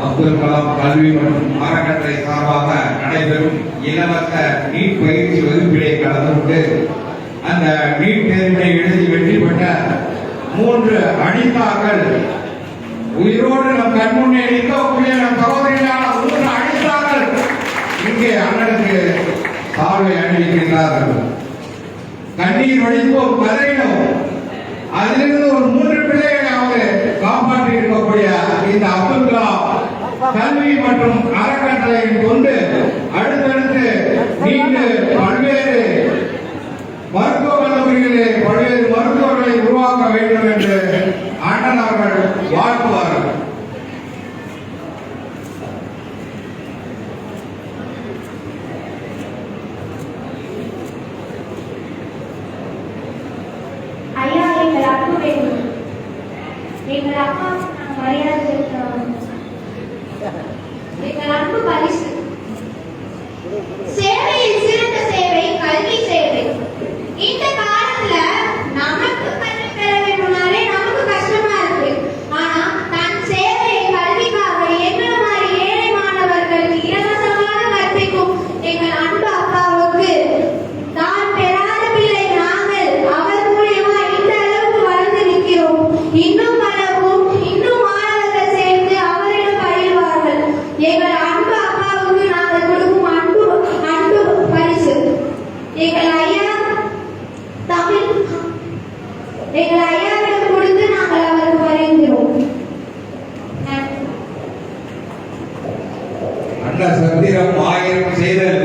அப்துல் கலாம் கல்வி மற்றும் அறக்கட்டளை சார்பாக நடைபெறும் இலவச நீட் பயிற்சி வகுப்பிலே கலந்து கொண்டு அந்த நீட் தேர்வினை எழுதி வெற்றி பெற்ற மூன்று அனிதாக்கள் உயிரோடு நம் கண்முன்னே நிற்க கண்ணீர் பதவியும் அதிலிருந்து ஒரு மூன்று பிள்ளைகளாவது காப்பாற்றி இருக்கக்கூடிய இந்த அப்துல் கலாம் கல்வி மற்றும் அறக்கட்டளையின் கொண்டு எங்கள் அப்பா நாங்கள் மரியாதை செலுத்துறோம் எங்கள் அன்பு அந்த சந்திரம் ஆயிரம் செய்தல்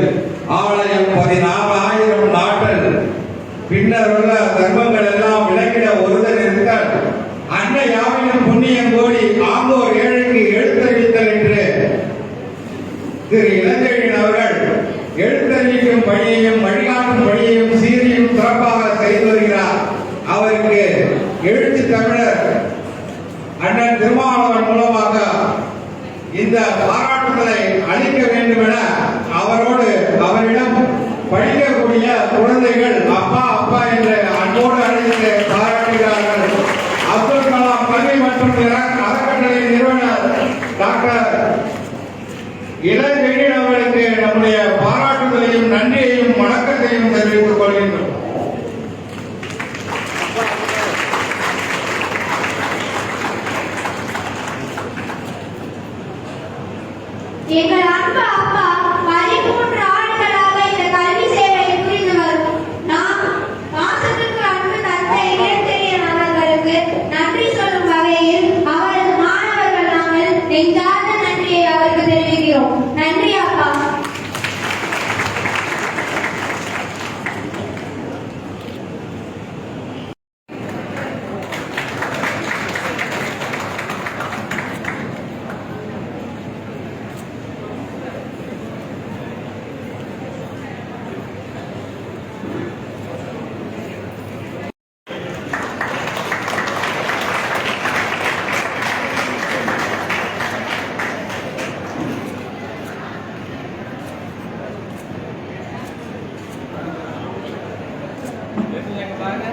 ஆலயம் பதினாலாயிரம் நாட்டல். பின்னர் உள்ள தர்மங்கள் எல்லாம் விளக்கிட ஒருதல் இருந்தால் அன்ன யாவையும் புண்ணியம் கோடி ஆங்கோர் ஏழைக்கு எழுத்தறிவித்தல் என்று திரு இளஞ்செழியன் அவர்கள் எழுத்தறிவிக்கும் பணியையும் வழிகாட்டும் பணியையும் சீரியும் சிறப்பாக செய்து வருகிறார். அவருக்கு எழுத்து தமிழர் அண்ணன் திருமாவளவன் மூலமாக இந்த பாராட்டு அப்பா என்று அன்போடு அழைத்து பாராட்டுகிறார்கள். அப்துல் கலாம் கல்வி மற்றும் அறக்கட்டளை நிறுவனர் டாக்டர் இளஞ்செழியன் அவர்களுக்கு நம்முடைய பாராட்டுதலையும் நன்றியையும் வணக்கத்தையும் தெரிவித்துக் கொள்கின்றோம். எங்கள் அன்பு அப்பா బాగా